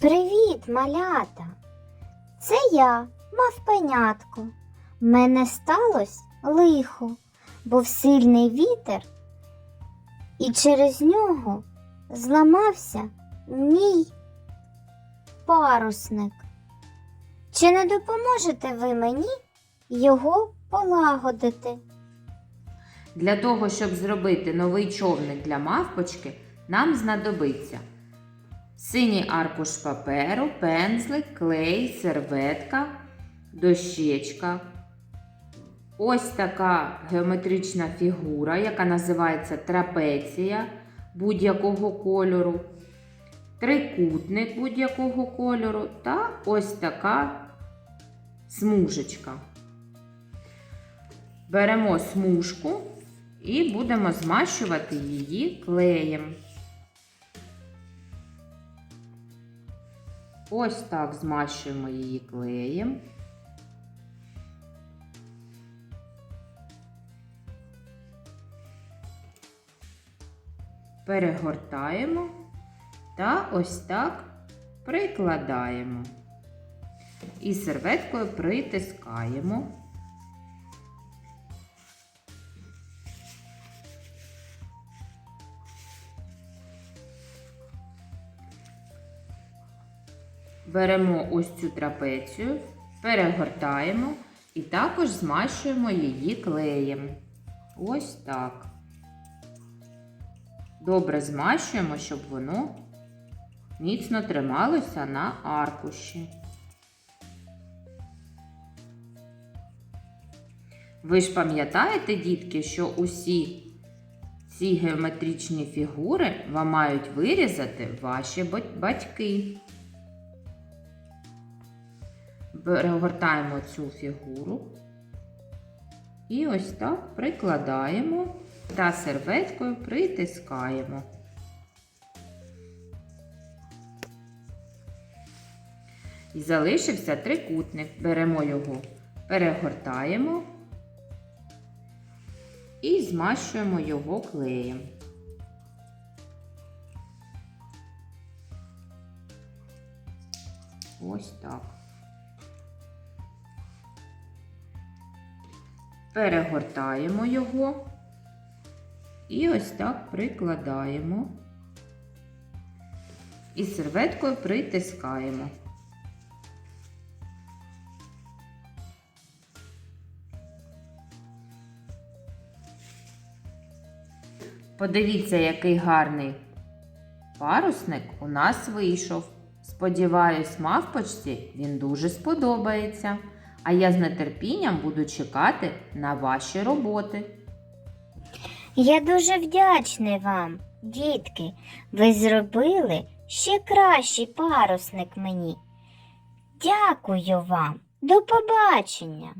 Привіт, малята! Це я, мавпенятко. Мене сталося лихо, був сильний вітер, і через нього зламався мій парусник. Чи не допоможете ви мені його полагодити? Для того, щоб зробити новий човник для мавпочки, нам знадобиться синій аркуш паперу, пензлик, клей, серветка, дощечка. Ось така геометрична фігура, яка називається трапеція будь-якого кольору, трикутник будь-якого кольору та ось така смужечка. Беремо смужку і будемо змащувати її клеєм. Ось так змащуємо її клеєм. Перегортаємо та ось так прикладаємо. І серветкою притискаємо. Беремо ось цю трапецію, перегортаємо і також змащуємо її клеєм. Ось так. Добре змащуємо, щоб воно міцно трималося на аркуші. Ви ж пам'ятаєте, дітки, що усі ці геометричні фігури вам мають вирізати ваші батьки. Перегортаємо цю фігуру і ось так прикладаємо та серветкою притискаємо. І залишився трикутник. Беремо його, перегортаємо і змащуємо його клеєм. Ось так. Перегортаємо його і ось так прикладаємо. І серветкою притискаємо. Подивіться, який гарний парусник у нас вийшов. Сподіваюсь, мавпочці він дуже сподобається. А я з нетерпінням буду чекати на ваші роботи. Я дуже вдячний вам, дітки. Ви зробили ще кращий парусник мені. Дякую вам. До побачення.